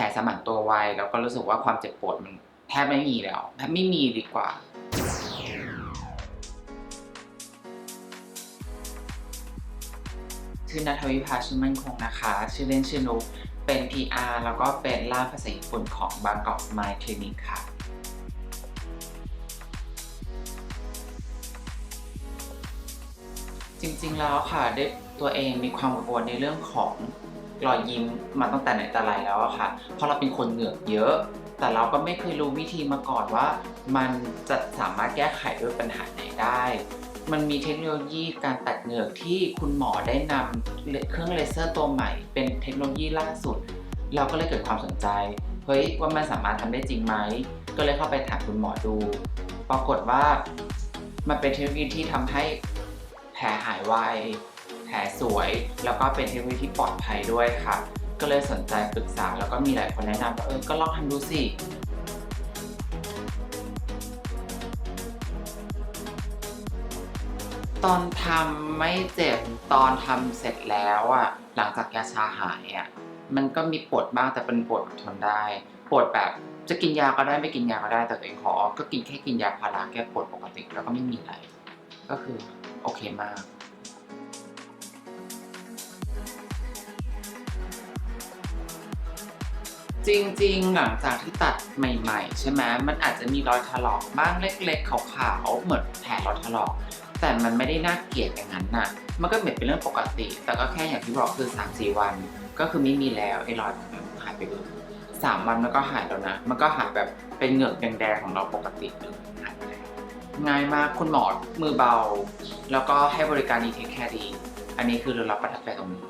ผลสมานตัวไวแล้วก็รู้สึกว่าความเจ็บปวดมันแทบไม่มีแล้วแทบไม่มีดีกว่าชื่อนัทวิภาชื่อมั่นคงนะคะ ชื่อเล่นชื่อนุกเป็น PR แล้วก็เป็นล่ามภาษาญี่ปุ่นของบางกอกไมายคลินิกค่ะ จริงๆแล้วค่ะได้ตัวเองมีความกังวลในเรื่องของรอยยิ้มมาตั้งแต่ไหนแต่ไรแล้วอะค่ะ เพราะเราเป็นคนเหงือกเยอะ แต่เราก็ไม่เคยรู้วิธีมาก่อนว่า มันจะสามารถแก้ไขด้วยปัญหาไหนได้ มันมีเทคโนโลยีการตัดเหงือกที่คุณหมอได้นำเครื่องเลเซอร์ตัวใหม่ เป็นเทคโนโลยีล่าสุด เราก็เลยเกิดความสนใจ เฮ้ยว่ามันสามารถทำได้จริงไหม ก็เลยเข้าไปถามคุณหมอดู ปรากฏว่ามันเป็นเทคโนโลยีที่ทำให้ ผลหายไวแผลสวย แล้วก็เป็นเทคโนโลยีที่ปลอดภัยด้วยค่ะ ก็เลยสนใจปรึกษาแล้วก็มีหลายคนแนะนำว่าเออก็ลองทำดูสิตอนทำไม่เจ็บตอนทำเสร็จแล้วอะหลังจากยาชาหายอะมันก็มีปวดบ้างแต่เป็นปวดทนได้ปวดแบบจะกินยาก็ได้ไม่กินยาก็ได้แต่ตัวเองขอก็กินแค่กินยาพาราแก้ปวดปกติแล้วก็ไม่มีอะไร ก็คือโอเคมากจริงๆ หลังจากที่ตัดใหม่ๆ ใช่ไหมมันอาจจะมีรอยถลอกบ้างเล็กๆขาวๆเหมือนแผลรอยถลอก แต่มันไม่ได้น่าเกลียดอย่างนั้นน่ะ มันก็เหมือนเป็นเรื่องปกติ แต่ก็แค่อย่างที่บอกคือ3-4วัน ก็คือไม่มีแล้วไอ้รอยแบบนั้นหายไปเลยสามวันมันก็หายแล้วนะ มันก็หายแบบเป็นเหงือกแดงๆของเราปกติเลยหายไปแล้ว ง่ายมากคุณหมอมือเบา แล้วก็ให้บริการดีเทคแคร์ดี อันนี้คือเรารับประทับใจตรงนี้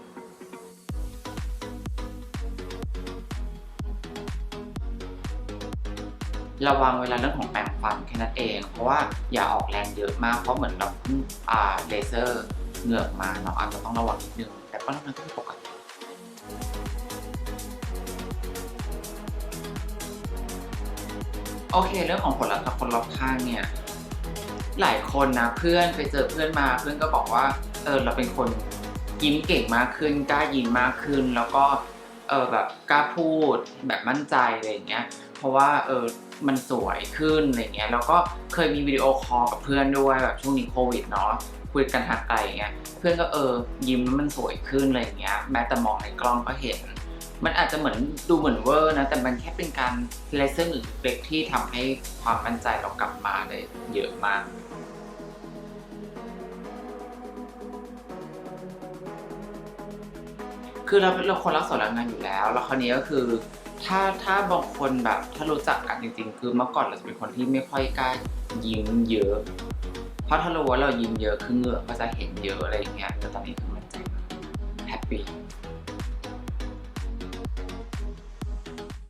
ระวังเวลาเรื่องของแปรงฟันแค่นั้นเอง เพราะว่าอย่าออกแรงเยอะมากเพราะเหมือนเราเพิ่งอ่าเลเซอร์เหงือกมาเนาะอาจจะต้องระวังนิดนึงแต่ก็นั้นก็ปกติโอเค เรื่องของผลลัพธ์กับคนรอบข้างเนี่ย หลายคนนะเพื่อนไปเจอเพื่อนมาเพื่อนก็บอกว่าเออเราเป็นคนยิ้มเก่งมากขึ้นกล้ายิ้มมากขึ้น แล้วก็เออแบบกล้าพูดแบบมั่นใจอะไรอย่างเงี้ย เพราะว่าเออมันสวยขึ้นอะไรเงี้ยแล้วก็เคยมีวิดีโอคอลกับเพื่อนด้วยแบบช่วงนี้โควิดเนาะคุยกันทางไกลอย่างเงี้ยเพื่อนก็เออยิ้มแล้วมันสวยขึ้นอะไรอย่างเงี้ยแม้แต่มองในกล้องก็เห็น มันอาจจะเหมือนดูเหมือนเวอร์นะแต่มันแค่เป็นการเลเซอร์เล็กที่ทำให้ความมั่นใจเรากลับมาได้เยอะมาก คือเราเราคนรักสวยรักงานอยู่แล้ว แล้วคราวนี้ก็คือถ้าถ้าบางคนแบบถ้ารู้จักกันจริงๆ คือเมื่อก่อนเราจะเป็นคนที่ไม่ค่อยกล้ายิ้มเยอะ เพราะถ้ารู้ว่าเรายิ้มเยอะคือเหงื่อก็จะเห็นเยอะอะไรอย่างเงี้ยแต่ตอนนี้คือมั่นใจมากแฮปปี้